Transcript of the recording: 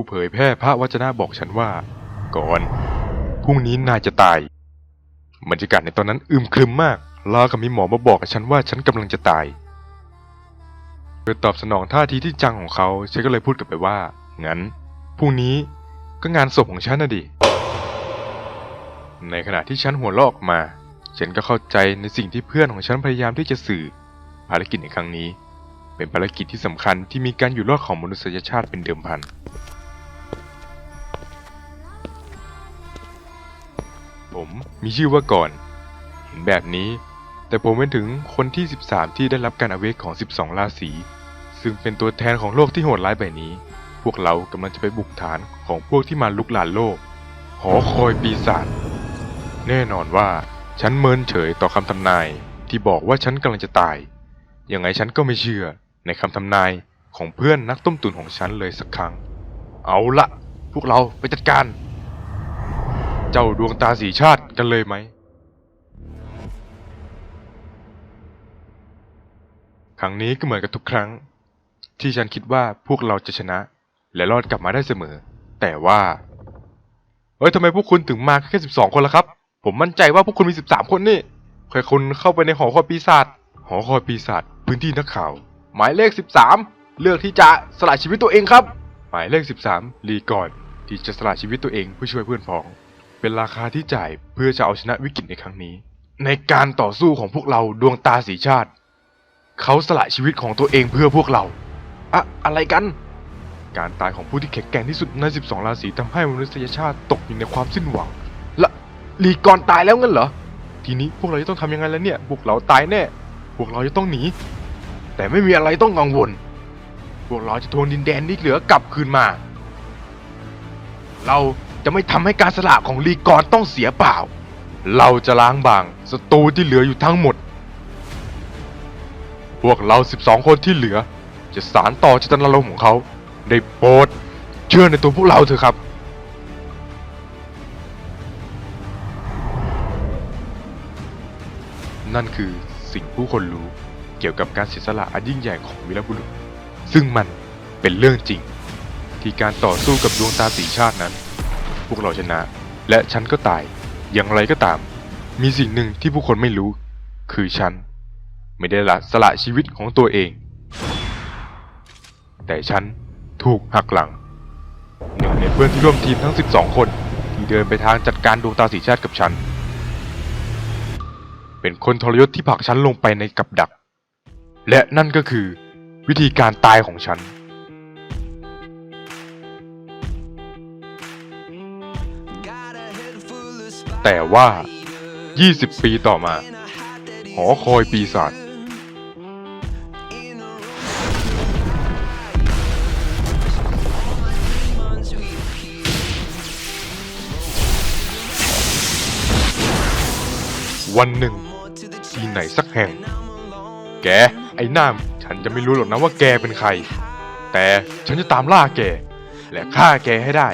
ู้เผยแพร่พระวจนะบอกฉันว่า ก่อนพรุ่งนี้นายจะตายบรรยากาศในตอนนั้นอึมครึมมากรากับมีหมอมาบอกกับฉันว่าฉันกำลังจะตายเพื่อตอบสนองท่าทีที่จังของเขาฉันก็เลยพูดกลับไปว่า งั้นพรุ่งนี้ก็งานศพของฉันนะดิ ในขณะที่ฉันหัวเราะออกมา ฉันก็เข้าใจในสิ่งที่เพื่อนของฉันพยายามที่จะสื่อ ภารกิจในครั้งนี้ เป็นภารกิจที่สำคัญที่มีการอยู่รอดของมนุษยชาติเป็นเดิมพัน ผมมีชื่อว่าก่อน เห็นแบบนี้ แต่ผมเป็นถึงคนที่ 13 ที่ได้รับการอเวกของ 12 ราศี ซึ่งเป็นตัวแทนของโลกที่โหดร้ายแบบนี้ พวกเรากำลังจะไปบุกฐานของพวกที่มาลุกลานโลก หอคอยปีศาจ แน่นอนว่าฉันเมินเฉยต่อคำทำนายที่บอกว่าฉันกำลังจะตาย ยังไงฉันก็ไม่เชื่อในคำทำนายของเพื่อนนักต้มตุ๋นของฉันเลยสักครั้ง เอาละพวกเราไปจัดการ เจ้าดวงตาสีชาติกันเลยไหม ครั้งนี้ก็เหมือนกับทุกครั้ง ที่ฉันคิดว่าพวกเราจะชนะ และรอดกลับมาได้เสมอ แต่ว่า เฮ้ยทำไมพวกคุณถึงมาแค่สิบสองคนล่ะครับ ผมมั่นใจว่าพวกคุณมีสิบสามคนนี่ใครคุณเข้าไปในหอคอยปีศาจ หอคอยปีศาจพื้นที่นักข่าว หมายเลขสิบสามเลือกที่จะสละชีวิตตัวเองครับ หมายเลขสิบสามลีก่อนที่จะสละชีวิตตัวเองเพื่อช่วยเพื่อนพ้อง เป็นราคาที่จ่ายเพื่อจะเอาชนะวิกฤตในครั้งนี้ ในการต่อสู้ของพวกเราดวงตาสีชาติ เขาสละชีวิตของตัวเองเพื่อพวกเราอะอะไรกัน การตายของผู้ที่แข็งแกร่งที่สุดใน 12 ราศีทำให้มนุษยชาติตกอยู่ในความสิ้นหวัง ละลีกอนตายแล้วงั้นเหรอ ทีนี้พวกเราจะต้องทำยังไงแล้วเนี่ย พวกเราตายแน่ พวกเราจะต้องหนี แต่ไม่มีอะไรต้องกังวล พวกเราจะทวงดินแดนที่เหลือกลับคืนมา เรา จะไม่ทำให้การสละของลีกอนต้องเสียเปล่า เราจะล้างบางศัตรูที่เหลืออยู่ทั้งหมด พวกเรา 12 คนที่เหลือ จะสารต่อเจตนารมณ์ของเขาได้โปรดเชื่อในตัวพวกเราเถอะครับ นั่นคือสิ่งผู้คนรู้เกี่ยวกับการเสียสละอันยิ่งใหญ่ของวีรบุรุษ ซึ่งมันเป็นเรื่องจริง ที่การต่อสู้กับดวงตาสีชาตินั้น พวกเราชนะ และฉันก็ตาย อย่างไรก็ตาม มีสิ่งหนึ่งที่ผู้คนไม่รู้ คือฉัน ไม่ได้ละสละชีวิตของตัวเอง แต่ฉันถูกหักหลัง หนึ่งในเพื่อนที่ร่วมทีมทั้ง 12 คนที่เดินไปทางจัดการดวงตาสีชาติกับฉัน เป็นคนทรยศที่ผลักฉันลงไปในกับดัก และนั่นก็คือวิธีการตายของฉัน แต่ว่า 20 ปีต่อมา หอคอยปีศาจวันหนึ่ง ที่ไหนสักแห่ง แก ไอ้หน้ามฉันจะไม่รู้หรอกนะว่าแกเป็นใคร แต่ฉันจะตามล่าแก และฆ่าแกให้ได้